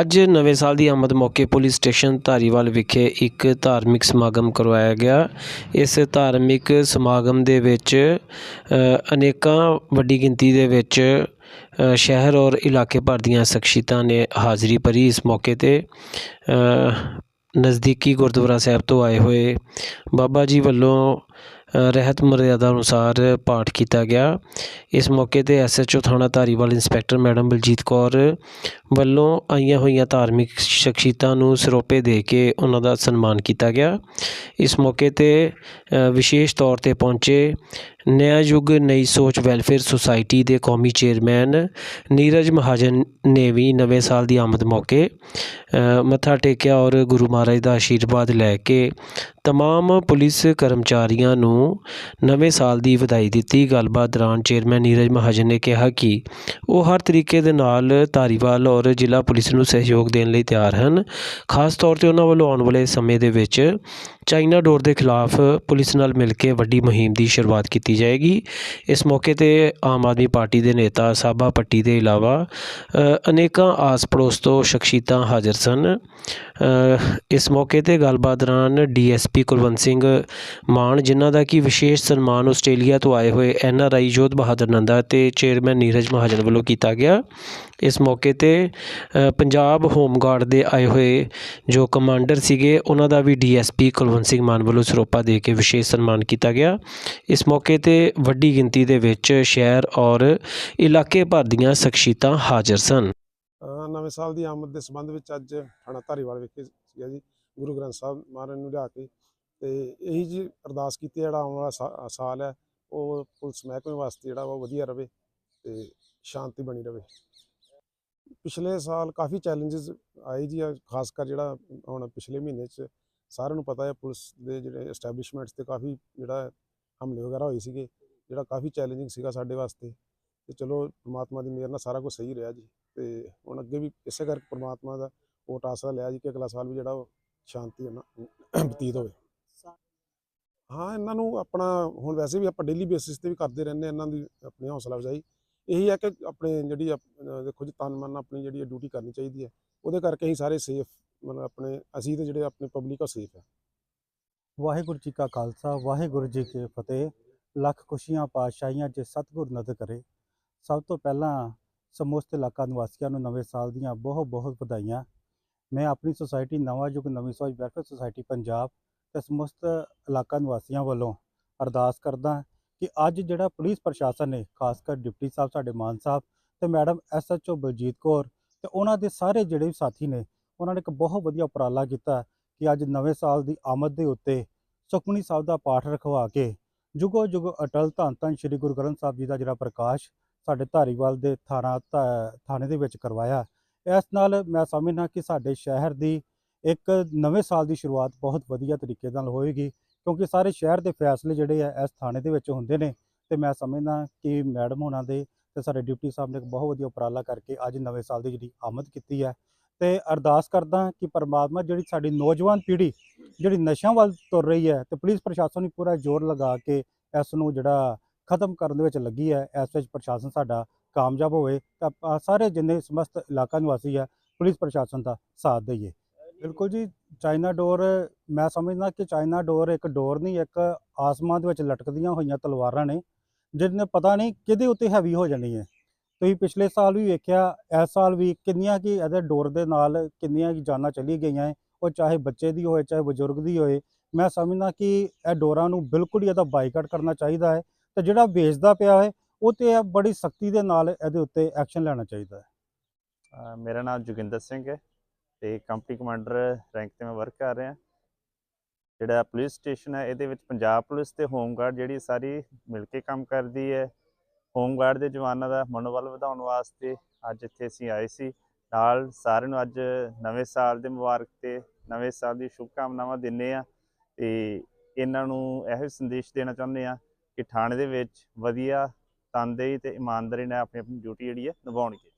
ਅੱਜ ਨਵੇਂ ਸਾਲ ਦੀ ਆਮਦ ਮੌਕੇ ਪੁਲਿਸ ਸਟੇਸ਼ਨ ਧਾਰੀਵਾਲ ਵਿਖੇ ਇੱਕ ਧਾਰਮਿਕ ਸਮਾਗਮ ਕਰਵਾਇਆ ਗਿਆ। ਇਸ ਧਾਰਮਿਕ ਸਮਾਗਮ ਦੇ ਵਿੱਚ ਅਨੇਕਾਂ ਵੱਡੀ ਗਿਣਤੀ ਦੇ ਵਿੱਚ ਸ਼ਹਿਰ ਔਰ ਇਲਾਕੇ ਭਰ ਦੀਆਂ ਸ਼ਖਸੀਅਤਾਂ ਨੇ ਹਾਜ਼ਰੀ ਭਰੀ। ਇਸ ਮੌਕੇ ਤੇ ਨਜ਼ਦੀਕੀ ਗੁਰਦੁਆਰਾ ਸਾਹਿਬ ਤੋਂ ਆਏ ਹੋਏ ਬਾਬਾ ਜੀ ਵੱਲੋਂ ਰਹਿਤ ਮਰਿਆਦਾ ਅਨੁਸਾਰ ਪਾਠ ਕੀਤਾ ਗਿਆ। ਇਸ ਮੌਕੇ ਤੇ ਐਸਐਚਓ ਥਾਣਾ ਧਾਰੀਵਾਲ ਇੰਸਪੈਕਟਰ ਮੈਡਮ ਬਲਜੀਤ ਕੌਰ ਵੱਲੋਂ ਆਈਆਂ ਹੋਈਆਂ ਧਾਰਮਿਕ ਸ਼ਖਸੀਅਤਾਂ ਨੂੰ ਸਰੋਪੇ ਦੇ ਕੇ ਉਹਨਾਂ ਦਾ ਸਨਮਾਨ ਕੀਤਾ ਗਿਆ। ਇਸ ਮੌਕੇ ਤੇ ਵਿਸ਼ੇਸ਼ ਤੌਰ ਤੇ ਪਹੁੰਚੇ ਨਿਆ ਯੁੱਗ ਨਈ ਸੋਚ ਵੈਲਫੇਅਰ ਸੁਸਾਇਟੀ ਦੇ ਕੌਮੀ ਚੇਅਰਮੈਨ ਨੀਰਜ ਮਹਾਜਨ ਨੇ ਵੀ ਨਵੇਂ ਸਾਲ ਦੀ ਆਮਦ ਮੌਕੇ ਮੱਥਾ ਟੇਕਿਆ ਔਰ ਗੁਰੂ ਮਹਾਰਾਜ ਦਾ ਆਸ਼ੀਰਵਾਦ ਲੈ ਕੇ ਤਮਾਮ ਪੁਲਿਸ ਕਰਮਚਾਰੀਆਂ ਨੂੰ ਨਵੇਂ ਸਾਲ ਦੀ ਵਧਾਈ ਦਿੱਤੀ ਗੱਲਬਾਤ ਦੌਰਾਨ ਚੇਅਰਮੈਨ ਨੀਰਜ ਮਹਾਜਨ ਨੇ ਕਿਹਾ ਕਿ ਉਹ ਹਰ ਤਰੀਕੇ ਦੇ ਨਾਲ ਧਾਰੀਵਾਲ ਔਰ ਜ਼ਿਲ੍ਹਾ ਪੁਲਿਸ ਨੂੰ ਸਹਿਯੋਗ ਦੇਣ ਲਈ ਤਿਆਰ ਹਨ ਖਾਸ ਤੌਰ ਤੇ ਉਹਨਾਂ ਵੱਲੋਂ ਆਉਣ ਵਾਲੇ ਸਮੇਂ ਦੇ ਵਿੱਚ ਚਾਈਨਾ ਡੋਰ ਦੇ ਖਿਲਾਫ ਪੁਲਿਸ ਨਾਲ ਮਿਲ ਕੇ ਵੱਡੀ ਮੁਹਿੰਮ ਦੀ ਸ਼ੁਰੂਆਤ ਕੀਤੀ ਜਾਏਗੀ ਇਸ ਮੌਕੇ ਤੇ ਆਮ ਆਦਮੀ ਪਾਰਟੀ ਦੇ ਨੇਤਾ ਸਾਬਾ ਪੱਟੀ ਦੇ ਇਲਾਵਾ ਅਨੇਕਾਂ ਆਸ ਪੜੋਸ ਤੋਂ ਸ਼ਖਸੀਅਤਾਂ ਹਾਜ਼ਰ ਸਨ ਇਸ ਮੌਕੇ ਤੇ ਗੱਲਬਾਤ ਦੌਰਾਨ ਡੀਐਸਪੀ ਕੁਲਵੰਤ ਸਿੰਘ ਮਾਨ ਜਿਨ੍ਹਾਂ ਦਾ ਕਿ ਵਿਸ਼ੇਸ਼ ਸਨਮਾਨ ਆਸਟ੍ਰੇਲੀਆ ਤੋਂ ਆਏ ਹੋਏ N R I Jodh Bahadar Nanda ਤੇ ਚੇਅਰਮੈਨ ਨੀਰਜ ਮਹਾਜਨ ਵੱਲੋਂ ਕੀਤਾ ਗਿਆ। ਇਸ ਮੌਕੇ ਤੇ ਅ, ਪੰਜਾਬ ਹੋਮਗਾਰਡ ਦੇ ਆਏ ਹੋਏ ਜੋ ਕਮਾਂਡਰ ਸੀਗੇ ਉਹਨਾਂ ਦਾ ਵੀ ਡੀਐਸਪੀ ਕੁਲਵੰਤ ਸਿੰਘ ਮਾਨ ਵੱਲੋਂ ਸਰੋਪਾ ਦੇ ਕੇ ਵਿਸ਼ੇਸ਼ ਸਨਮਾਨ ਕੀਤਾ ਗਿਆ। ਇਸ ਮੌਕੇ ਤੇ ਵੱਡੀ ਗਿਣਤੀ ਦੇ ਵਿੱਚ ਸ਼ਹਿਰ ਔਰ ਇਲਾਕੇ ਭਰ ਦੀਆਂ ਸ਼ਖਸੀਅਤਾਂ ਹਾਜ਼ਰ ਸਨ। ਨਵੇਂ ਸਾਲ ਦੀ ਆਮਦ ਦੇ ਸੰਬੰਧ ਵਿੱਚ ਅੱਜ ਥਾਣਾ ਧਾਰੀਵਾਲ ਵਿਖੇ ਸੀਗਾ ਜੀ ਗੁਰੂ ਗ੍ਰੰਥ ਸਾਹਿਬ ਮਹਾਰਾਜ ਨੂੰ ਲਿਆ ਕੇ ਤੇ ਇਹੀ ਜੀ ਅਰਦਾਸ ਕੀਤੀ ਜਿਹੜਾ ਆਉਣ ਵਾਲਾ ਸਾ- ਸਾਲ ਹੈ ਉਹ ਪੁਲਿਸ ਮਹਿਕਮੇ ਵਾਸਤੇ ਜਿਹੜਾ ਵਾ ਉਹ ਵਧੀਆ ਰਵੇ ਤੇ ਸ਼ਾਂਤੀ ਬਣੀ ਰਵੇ। ਪਿਛਲੇ ਸਾਲ ਕਾਫੀ ਚੈਲੰਜਸ ਆਏ ਜੀ ਆ, ਖਾਸ ਕਰ ਜਿਹੜਾ ਹੁਣ ਪਿਛਲੇ ਮਹੀਨੇ ਚ ਸਾਰਿਆਂ ਨੂੰ ਪਤਾ ਹੈ ਪੁਲਿਸ ਦੇ ਜਿਹੜੇ ਐਸਟੈਬਲਿਸ਼ਮੈਂਟਸ ਤੇ ਕਾਫੀ ਜਿਹੜਾ ਹਮਲੇ ਵਗੈਰਾ ਹੋਏ ਸੀਗੇ ਜਿਹੜਾ ਕਾਫੀ ਚੈਲੰਜਿੰਗ ਸੀਗਾ ਸਾਡੇ ਵਾਸਤੇ। ਤੇ ਚਲੋ ਪ੍ਰਮਾਤਮਾ ਦੀ ਮਿਹਰ ਨਾਲ ਸਾਰਾ ਕੁਝ ਸਹੀ ਰਿਹਾ ਜੀ। ਤੇ ਹੁਣ ਅੱਗੇ ਵੀ ਇਸੇ ਕਰਕੇ ਪ੍ਰਮਾਤਮਾ ਦਾ ਓਟ ਆਸਰਾ ਲਿਆ ਜੀ ਕਿ ਅਗਲਾ ਸਾਲ ਵੀ ਜਿਹੜਾ ਉਹ ਸ਼ਾਂਤੀ ਨਾਲ ਬਤੀਤ ਹੋਵੇ। ਹਾਂ, ਇਹਨਾਂ ਨੂੰ ਆਪਣਾ ਹੁਣ ਵੈਸੇ ਵੀ ਆਪਾਂ ਡੇਲੀ ਬੇਸਿਸ ਤੇ ਵੀ ਕਰਦੇ ਰਹਿੰਦੇ ਹਾਂ, ਇਹਨਾਂ ਦੀ ਆਪਣੀ ਹੌਸਲਾ ਅਫਜ਼ਾਈ। ਇਹੀ ਹੈ ਕਿ ਆਪਣੇ ਜਿਹੜੀ ਦੇਖੋ ਜੀ, ਤਨ ਮਨ ਆਪਣੀ ਜਿਹੜੀ ਡਿਊਟੀ ਕਰਨੀ ਚਾਹੀਦੀ ਹੈ। ਉਹਦੇ ਕਰਕੇ ਅਸੀਂ ਸਾਰੇ ਸੇਫ ਮਤਲਬ ਆਪਣੇ, ਅਸੀਂ ਤੇ ਜਿਹੜੇ ਆਪਣੇ ਪਬਲਿਕ ਆ ਸੇਫ ਹੈ ਵਾਹਿਗੁਰੂ ਜੀ ਕਾ ਖਾਲਸਾ, ਵਾਹਿਗੁਰੂ ਜੀ ਕੀ ਫਤਿਹ। ਲੱਖ ਖੁਸ਼ੀਆਂ, ਪਾਤਸ਼ਾਹੀਆਂ ਜੇ ਸਤਿਗੁਰ ਨਦ ਕਰੇ ਸਭ ਤੋਂ ਪਹਿਲਾਂ ਸਮਸਤ ਇਲਾਕਾ ਨਿਵਾਸੀਆਂ ਨੂੰ ਨਵੇਂ ਸਾਲ ਦੀਆਂ ਬਹੁਤ ਬਹੁਤ ਵਧਾਈਆਂ। ਮੈਂ ਆਪਣੀ ਸੁਸਾਇਟੀ ਨਵਾਂ ਯੁੱਗ, ਨਵੀਂ ਸੋਚ ਵੈਲਫੇਅਰ ਸੁਸਾਇਟੀ ਪੰਜਾਬ ਤੇ ਸਮਸਤ ਇਲਾਕਾ ਨਿਵਾਸੀਆਂ ਵੱਲੋਂ ਅਰਦਾਸ ਕਰਦਾ ਕਿ ਅੱਜ ਜਿਹੜਾ ਪੁਲਿਸ ਪ੍ਰਸ਼ਾਸਨ ਨੇ, ਖਾਸ ਕਰ ਡਿਪਟੀ ਸਾਹਿਬ, ਸਾਡੇ ਮਾਨ ਸਾਹਿਬ ਤੇ ਮੈਡਮ ਐਸਐਚਓ ਬਲਜੀਤ ਕੌਰ ਤੇ ਉਹਨਾਂ ਦੇ ਸਾਰੇ ਜਿਹੜੇ ਵੀ ਸਾਥੀ ਨੇ, ਉਹਨਾਂ ਨੇ ਇੱਕ ਬਹੁਤ ਵਧੀਆ ਉਪਰਾਲਾ ਕੀਤਾ ਕਿ ਅੱਜ ਨਵੇਂ ਸਾਲ ਦੀ ਆਮਦ ਦੇ ਉੱਤੇ ਸੁਖਮਨੀ ਸਾਹਿਬ ਦਾ ਪਾਠ ਰਖਵਾ ਕੇ ਜੁਗੋ ਜੁਗ ਅਟਲ ਧੰਨ ਧੰਨ ਸ੍ਰੀ ਗੁਰੂ ਗ੍ਰੰਥ ਸਾਹਿਬ ਜੀ ਦਾ ਜਿਹੜਾ ਪ੍ਰਕਾਸ਼ ਸਾਡੇ ਧਾਰੀਵਾਲ ਦੇ ਥਾਣਾ ਧਾ- ਥਾਣੇ ਦੇ ਵਿੱਚ ਕਰਵਾਇਆ। ਇਸ ਨਾਲ ਮੈਂ ਸਮਝਦਾ ਕਿ ਸਾਡੇ ਸ਼ਹਿਰ ਦੀ ਇੱਕ ਨਵੇਂ ਸਾਲ ਦੀ ਸ਼ੁਰੂਆਤ ਬਹੁਤ ਵਧੀਆ ਤਰੀਕੇ ਨਾਲ ਹੋਏਗੀ, ਕਿਉਂਕਿ ਸਾਰੇ ਸ਼ਹਿਰ ਦੇ ਫੈਸਲੇ ਜਿਹੜੇ ਆ ਇਸ ਥਾਣੇ ਦੇ ਵਿੱਚ ਹੁੰਦੇ ਨੇ। ਤੇ ਮੈਂ ਸਮਝਦਾ ਕਿ ਮੈਡਮ ਹੋਣਾ ਦੇ ਤੇ ਸਾਡੇ ਡਿਪਟੀ ਸਾਹਿਬ ਨੇ ਇੱਕ ਬਹੁਤ ਵਧੀਆ ਉਪਰਾਲਾ ਕਰਕੇ ਅੱਜ ਨਵੇਂ ਸਾਲ ਦੀ ਜਿਹੜੀ ਆਮਦ ਕੀਤੀ ਹੈ। ਤੇ ਅਰਦਾਸ ਕਰਦਾ ਕਿ ਪਰਮਾਤਮਾ ਜਿਹੜੀ ਸਾਡੀ ਨੌਜਵਾਨ ਪੀੜ੍ਹੀ, ਜਿਹੜੀ ਨਸ਼ਿਆਂ ਵੱਲ ਤੁਰ ਰਹੀ ਹੈ ਤੇ ਪੁਲਿਸ ਪ੍ਰਸ਼ਾਸਨ ਵੀ ਪੂਰਾ ਜ਼ੋਰ ਲਗਾ ਕੇ ਇਸ ਨੂੰ ਜਿਹੜਾ ਖਤਮ ਕਰਨ ਦੇ ਵਿੱਚ ਲੱਗੀ ਹੈ, ਇਸ ਵਿੱਚ ਪ੍ਰਸ਼ਾਸਨ ਸਾਡਾ ਕਾਮਯਾਬ ਹੋਵੇ ਤਾਂ ਸਾਰੇ ਜਿੰਨੇ ਸਮਸਤ ਇਲਾਕਾ ਨਿਵਾਸੀ ਹੈ, ਪੁਲਿਸ ਪ੍ਰਸ਼ਾਸਨ ਦਾ ਸਾਥ ਦਈਏ। ਬਿਲਕੁਲ ਜੀ, ਚਾਈਨਾ ਡੋਰ, ਮੈਂ ਸਮਝਦਾ ਕਿ ਚਾਈਨਾ ਡੋਰ ਇੱਕ ਡੋਰ ਨਹੀਂ, ਇੱਕ ਆਸਮਾਨ ਦੇ ਵਿੱਚ ਲਟਕਦੀਆਂ ਹੋਈਆਂ ਤਲਵਾਰਾਂ ਨੇ, ਜਿਹਨੇ ਪਤਾ ਨਹੀਂ ਕਿਹਦੇ ਉੱਤੇ ਹੈਵੀ ਹੋ ਜਾਣੀ ਹੈ। ਤੁਸੀਂ ਪਿਛਲੇ ਸਾਲ ਵੀ ਵੇਖਿਆ, ਇਸ ਸਾਲ ਵੀ ਕਿੰਨੀਆਂ ਕੀ ਇਹਦੇ ਡੋਰ ਦੇ ਨਾਲ ਕਿੰਨੀਆਂ ਕੀ ਜਾਨਾਂ ਚਲੀ ਗਈਆਂ ਹੈ, ਉਹ ਚਾਹੇ ਬੱਚੇ ਦੀ ਹੋਏ, ਚਾਹੇ ਬਜ਼ੁਰਗ ਦੀ ਹੋਏ। ਮੈਂ ਸਮਝਦਾ ਕਿ ਇਹ ਡੋਰਾਂ ਨੂੰ ਬਿਲਕੁਲ ਹੀ ਇਹਦਾ ਬਾਈਕਾਟ ਕਰਨਾ ਚਾਹੀਦਾ ਹੈ ਤੇ ਜਿਹੜਾ ਵੇਚਦਾ ਪਿਆ ਹੈ, ਉਹ ਤੇ ਬੜੀ ਸਖਤੀ ਦੇ ਨਾਲ ਇਹਦੇ ਉੱਤੇ ਐਕਸ਼ਨ ਲੈਣਾ ਚਾਹੀਦਾ ਹੈ। ਮੇਰਾ ਨਾਮ ਜੋਗਿੰਦਰ ਸਿੰਘ ਹੈ ਤੇ ਕੰਪਨੀ ਕਮਾਂਡਰ ਰੈਂਕ ਤੇ ਮੈਂ ਵਰਕ ਕਰ ਰਿਹਾ। ਜਿਹੜਾ ਪੁਲਿਸ ਸਟੇਸ਼ਨ ਹੈ, ਇਹਦੇ ਵਿੱਚ ਪੰਜਾਬ ਪੁਲਿਸ ਤੇ ਹੋਮਗਾਰਡ ਜਿਹੜੀ ਸਾਰੀ ਮਿਲ ਕੇ ਕੰਮ ਕਰਦੀ ਹੈ। ਹੋਮਗਾਰਡ ਦੇ ਜਵਾਨਾਂ ਦਾ ਮਨੋਬਲ ਵਧਾਉਣ ਵਾਸਤੇ ਅੱਜ ਇੱਥੇ ਅਸੀਂ ਆਏ ਸੀ। ਨਾਲ ਸਾਰਿਆਂ ਨੂੰ ਅੱਜ ਨਵੇਂ ਸਾਲ ਦੇ ਮੁਬਾਰਕ ਤੇ ਨਵੇਂ ਸਾਲ ਦੀ ਸ਼ੁਭਕਾਮਨਾਵਾਂ ਦਿੰਦੇ ਆ ਤੇ ਇਹਨਾਂ ਨੂੰ ਇਹੋ ਸੰਦੇਸ਼ ਦੇਣਾ ਚਾਹੁੰਦੇ ਆ ਕਿ ਥਾਣੇ ਦੇ ਵਿੱਚ ਵਧੀਆ, ਤਨਦੇਹੀ ਤੇ ਇਮਾਨਦਾਰੀ ਨਾਲ ਆਪਣੀ ਆਪਣੀ ਡਿਊਟੀ ਜਿਹੜੀ ਹੈ ਨਿਭਾਉਣਗੇ